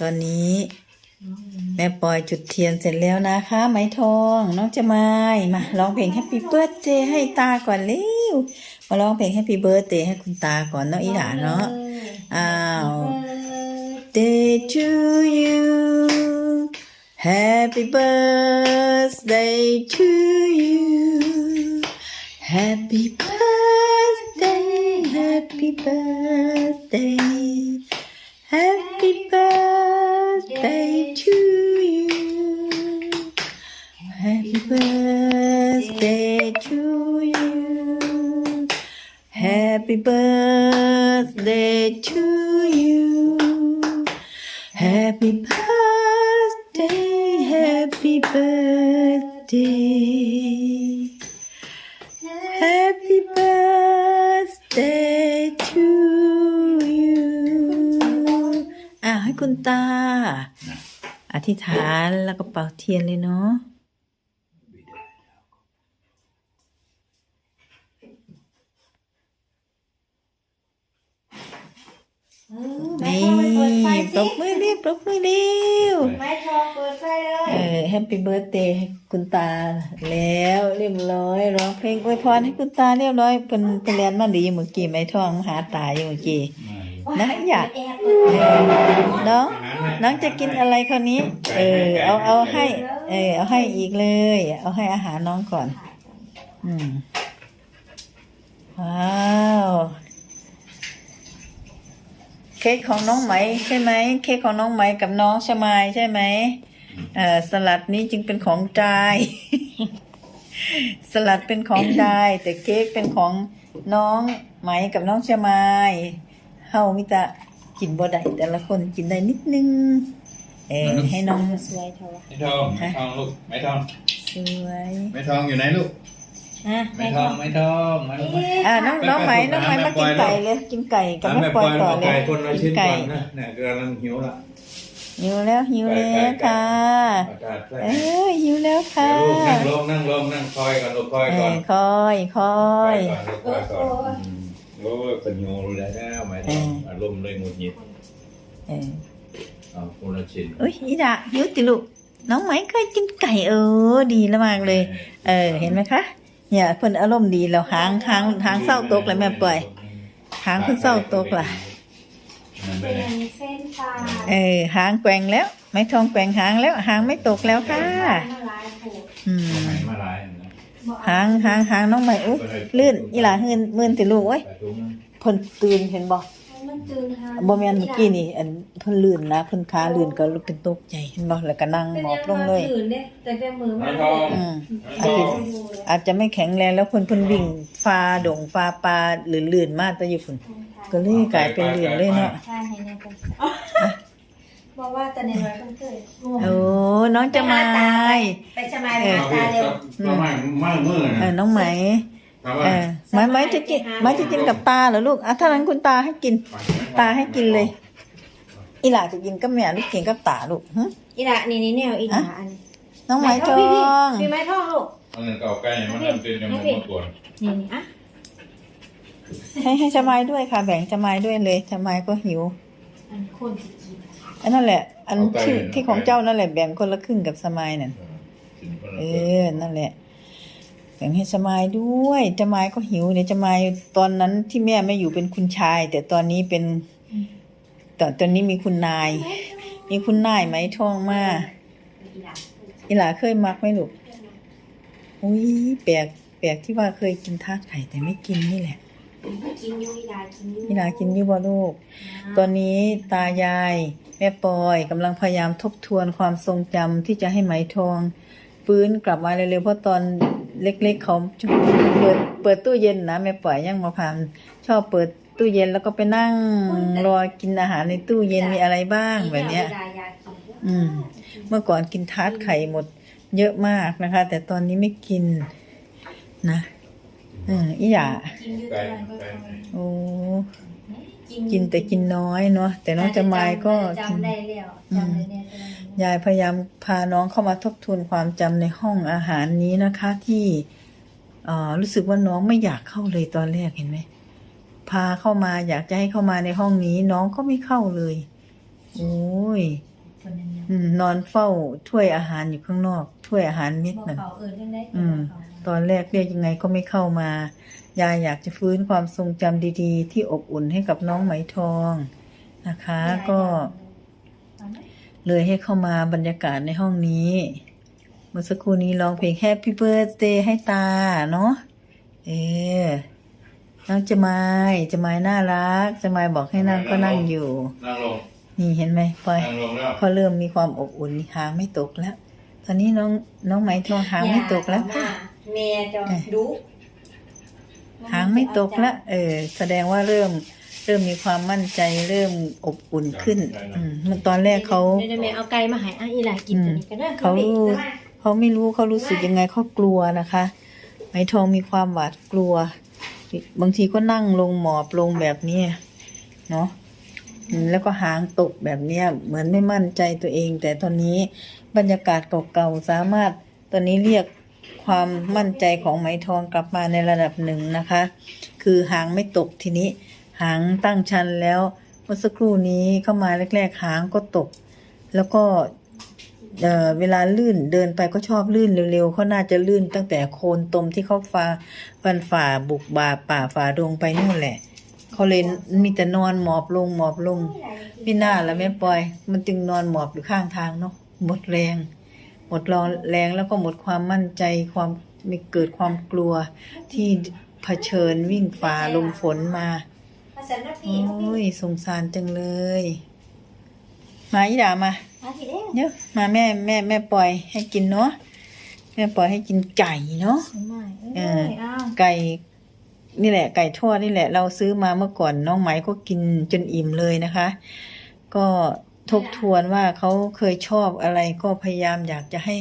ตอนนี้แม่ปอยจุดเทียนเสร็จแล้วนะคะไหมทองน้องจะมามาร้องเพลง Happy Birthday ให้ตาก่อนเร็วมาร้องเพลง Happy Birthday ให้คุณตาก่อนเนาะอีหลาเนาะอ้าว Day to you Happy birthday to you Happy birthday Happy birthday Happy birthday to you Happy birthday to you Happy birthday to you Happy birthday Happy birthday Happy birthday to you อะให้คุณตา อธิษฐานแล้วก็เป่าเทียนเลยเนาะ นี่ป รบมือเรียบปรบมือเรียวไม้ทองเปิดไฟเลยเออแฮปปี้เบิร์ a เดย์ให้คุณตาแล้วเรียบร้อยร้องเพลงอวยพรให้คุณตาเรียบร้อยเป็นเป็นเรียนมาดีเมื่อกี้ไม่ท่องหาตาอยู่เมื่อกี้นะอยากแอบเออน้องน้องจะกินอะไรคราวนี้ เออ เอาเอาให้ เออ เอาให้อีกเลย เอาให้อาหารน้องก่อน อืมว้า เค้กของน้องไหมใช่ไหมเค้กของน้องไหมกับน้องชมายใช่ไหมเอ่อสลัดนี้จึงเป็นของจาย สลัดเป็นของจาย แต่เค้กเป็นของน้องไหมกับน้องชมายเฮามิตะกินบ่ได้แต่ละคนกินได้นิดนึง เออให้น้องสวยเท่าไหร่ไม่ทองไม่ทองลูกไม่ทองสวย ไม่ทองอยู่ไหนลูก ฮะไม่ทองไม่ทองมาลูกมาอ่าน้องน้องไหมน้องไหมมากินไก่เลยกินไก่กับแม่ปอยต่อเลยไก่คนละกิชิ้นไก่ก่อนนะเนี่ยกำลังหิวละหิวแล้วหิวแล้วค่ะอากาศแปลเอ้ยหิวแล้วค่ะเดี๋ยวลูกนั่งลงนั่งลงนั่งคอยก่อนลูกคอยเอก่อนอคอยคอยก่อนลูกคอยก่อนอืมโอ้ยเป็นหิวแล้วไม่ทองอารมณ์เลยหงุดหงิดเออเอาคนละชิ้นอุ้ยอีดาหิวติลูกน้องไหมเคยกินไก่เออดีแล้วมากเลย เออเห็นไหมคะ เนี่ยเพิ่นอารมณ์ดีแล้วหางหางหางเศร้าตกเลยแม่ปล่อยหางเพิ่นเศร้าตกล่ะนั่นไปเป็นไหนเส้นฟ้าเออหางแกว่งแล้ว ไม่ทองแกว่งหางแล้ว หางไม่ตกแล้วค่ะมาลายผูกอืมเอาไหนมาลายนะหางหางหางน้องใหม่อุ้ยลื่นอีหลาลื่นมื่นติลูกโอ้ยใส่ถุงนะเพิ่นตื่นเห็นบ่ มันตื่นหาบ่แม่นเมื่อกี้นี่อันเพิ่นลื่นนะเพิ่นขาลื่นก็ลุกเป็นตกใจเห็นบ่แล้วก็นั่งหมอบลงเลยตื่นเด้แต่แต่มือมัไม่นทองอืมไม่อาจทจะองอาจจะไม่แข็งแรงแล้วเพิ่นเพิ่นวิ่งฟ้าดงฟ้าปลาลื่นๆมาแตะอยู่พุ่นก็เลยกลายเป็นลื่นเลยเนาะใช่ให้เนี่ยเป็นบอกว่าแต่ในวันเพิ่งเกิดโอ้น้องจะมาไปชะมายไปหาตาเร็วก็ไม่ไม่มือเออนะน้องไหม แต่ว่าเออไหมไหมจะกินไหมจะกินกับตาเหรอลูกอะถ้างั้นคุณตาให้กิน ตาให้กินเลย อีหล่าจะกินกับแม่ลูกกินกับตาลูกหึ อีหละนี่นี่แนวอีหละอันนี้น้องไหมทองมีไม้ทองลูกเอาเงินเก่าใกล้มันทำเป็นยังไงมากวนนี่นี่อะให้ให้ชะมายด้วยค่ะแบ่งชะมายด้วยเลยชะมายก็หิว อันคนสิกินอันนั่นแหละ อันที่ที่ของเจ้านั่นแหละแบ่งคนละครึ่งกับสมายนั่นเออนั่นแหละ แบ่งให้สมายด้วยสมายก็หิวเนี่ยสมายตอนนั้นที่แม่ไม่อยู่เป็นคุณชาย แต่ตอนนี้เป็นตอนตอนนี้มีคุณนาย มีคุณนายไหมทองมาอีหลาเคยมักไหมลูกอุ้ยแปลกแปลกที่ว่าเคยกินทาสไข่แต่ไม่กินนี่แหละกินอยู่อีหละกินยูอีหลากินยู่บ่ลูกตอนนี้ตายาย แม่ปอยกำลังพยายามทบทวนความทรงจำที่จะให้ไหมทองฟื้นกลับมาเร็วๆเพราะตอน เล็กๆเขาเปิดเปิดตู้เย็นนะแม่ปอยยังมาพานชอบเปิดตู้เย็นแล้วก็ไปนั่งรอกินอาหารในตู้เย็นมีอะไรบ้างแบบเนี้ยอีหละอยากกินอืม เมื่อก่อนกินทาร์ตไข่หมด เยอะมากนะคะ แต่ตอนนี้ไม่กิน นะอืมอีหยากินอยู่ไก่ตอนไก่โอ้กินแต่กินน้อยเนาะแต่น้องจะมายก็กินจำได้แล้วจำได้แล้วยายพยายามพาน้องเข้ามาทบทวนความจำในห้องอาหารนี้นะคะ ที่เอ่อรู้สึกว่าน้องไม่อยากเข้าเลยตอนแรกเห็นไหมพาเข้ามาอยากจะให้เข้ามาในห้องนี้ น้องก็ไม่เข้าเลยโอ้ยคนนั้นเนี่ยอืมนอนเฝ้าถ้วยอาหารอยู่ข้างนอกถ้วยอาหารเม็ดบอกนั่นเขาเอิญยังได้อืมตอนแรกเรียกยังไงก็ไม่เข้ามา ยายอยากจะฟื้นความทรงจำดีๆ ที่อบอุ่นให้กับน้องไหมทองนะคะ ก็ เลยให้เข้ามาบรรยากาศในห้องนี้ เมื่อสักครู่นี้ร้องเพลง Happy Birthday ให้ตาเนาะเออน้องจะมายจะมายน่ารัก จะมายบอกให้นั่งก็นั่งอยู่ นั่งลง นี่เห็นไหมปอยนั่งลงแล้วพอเริ่มมีความอบอุ่นหางไม่ตกแล้ว ตอนนี้น้องน้องไหมทองหางไม่ตกแล้วเมียจะดู หางไม่ตกแล้วเออ แสดงว่าเริ่ม เริ่มมีความมั่นใจเริ่มอบอุ่นขึ้น อืมมันตอนแรกเขาเดี๋ยวแม่เอาไก่มาให้อะอีหลากินตัวนี้กันเด้อเขาเขาไม่รู้เขารู้สึกยังไงเขากลัวนะคะไหมทองมีความหวาดกลัว บางทีก็นั่งลงหมอบลงแบบเนี้ยเนาะอืมแล้วก็หางตกแบบเนี้ยเหมือนไม่มั่นใจตัวเอง แต่ตอนนี้บรรยากาศเก่าๆสามารถตอนนี้เรียก ความมั่นใจของไหมทองกลับมาในระดับหนึ่งนะคะ คือหางไม่ตกทีนี้หางตั้งชันแล้วเมื่อสักครู่นี้เข้ามาแรก ๆ หางก็ตก แล้วก็เอ่อเวลาลื่นเดินไปก็ชอบลื่นเร็วๆเขาน่าจะลื่นตั้งแต่โคนตมที่เขาฟาฟันฝ่าบุกบาป่าฝ่าดงไปนู่นแหละเขาเลยมีแต่นอนหมอบลงหมอบลงพี่หน้าแล้วแม่ปอย มันจึงนอนหมอบอยู่ข้างทางเนาะหมดแรง หมดแรงแล้วก็หมดความมั่นใจความมีเกิดความกลัวที่เผชิญวิ่งฝ่าลมฝนมาภาษาหน้าโอที่เขาพี่้ยสงสารจังเลย มาอีดามามาทีเด้อเดี๋ยวมาแม่แม่แม่ปล่อยให้กินเนาะแม่ปล่อยให้กินไก่เนาะไม่เอเอ้อยอ้าวไก่นี่แหละ ไก่ทอดนี่แหละ เราซื้อมาเมื่อก่อนน้องไหมก็กินจนอิ่มเลยนะคะ ก็ ทบทวนว่าเขาเคยชอบอะไรก็พยายามอยากจะให้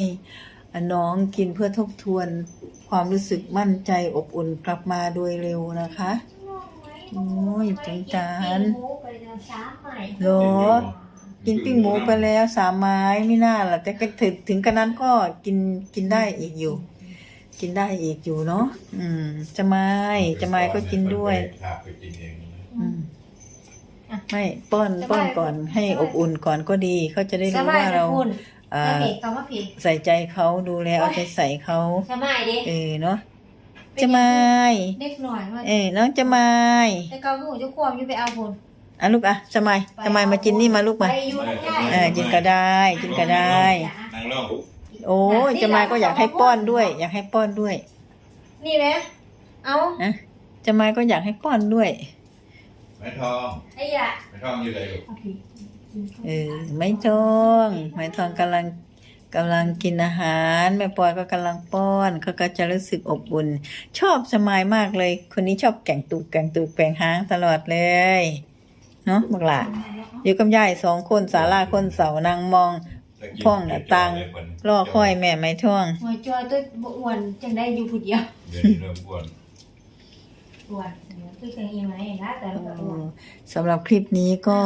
น้องกินเพื่อทบทวนความรู้สึกมั่นใจอบอุ่นกลับมาโดยเร็วนะคะ โอ้ยสงสารหมูไปแล้วสามใหม่เหรอ กินปิ้งหมูไปแล้วสามไม้ไม่น่าล่ะแต่ก็ถึงถึงกันนั้นก็กินกินได้อีกอยู่ กินได้อีกอยู่เนาะอืม จะไม้จะไม้ก็กินด้วยพาไปกินเองนะอืม ไม่ป้อนป้อนก่อนให้อบอุ่นก่อนก็ดีเขาจะได้สรู้บายว่านะเราคุณอ่าไม่ผิดคำว่าผิดใส่ใจเขาดูแลเอาใจใส่เขาสบายดิเออเนาะจะไม้เด็กหน่อยว่าเออน้องจะไม้แต่เกาหูจะควบอยู่ไปเอาคุณอะลูกอะจะไม้จะไม้มากินนี่มาลูกมาไปอยู่ได้เออกินก็ได้กินก็ได้นั่งลงโอ้ยจะมาก็อยากให้ป้อนด้วย อยากให้ป้อนด้วย นี่ไหมเอานะจะมาก็อยากให้ป้อนด้วย ไม้ทอง ไอ้ยะไม้ทองอยู่ไหนลูกเอาผิดเออไม่ทองไม่ทองกำลังกำลังกินอาหารแม่ปอยก็กำลังป้อนเขาก็จะรู้สึกอบอุ่น ชอบสมายมากเลย คนนี้ชอบแก่งตูกแก่งตูกแปลงหางตลอดเลยเนาะบักหละอยู่กับยายสองคนสาราคนเสานางมองพ่องน่ะตังรอค่อยแม่ไม่ท่องหัวจอยตัวบ่อ้วนจังได้อยู่ผู้เดียวเดี๋ยวนี้เริ่มอ้วนอ้วน เดี๋ยวคือจังอีไหมนะแต่ละอ้วนสำหรับคลิปนี้ก็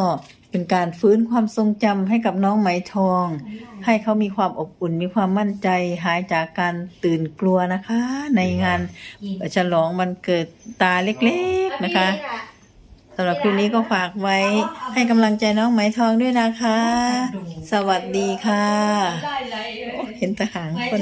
เป็นการฟื้นความทรงจำให้กับน้องไหมทอง ให้เขามีความอบอุ่นมีความมั่นใจหายจากการตื่นกลัวนะคะ ในงานกินฉลองวันเกิดตาเล็กๆนะคะสำหรับคลิปนี้ก็ฝากไว้ให้กำลังใจน้องไหมทองด้วยนะคะ สวัสดีค่ะได้เลยเห็นทหารไม้คน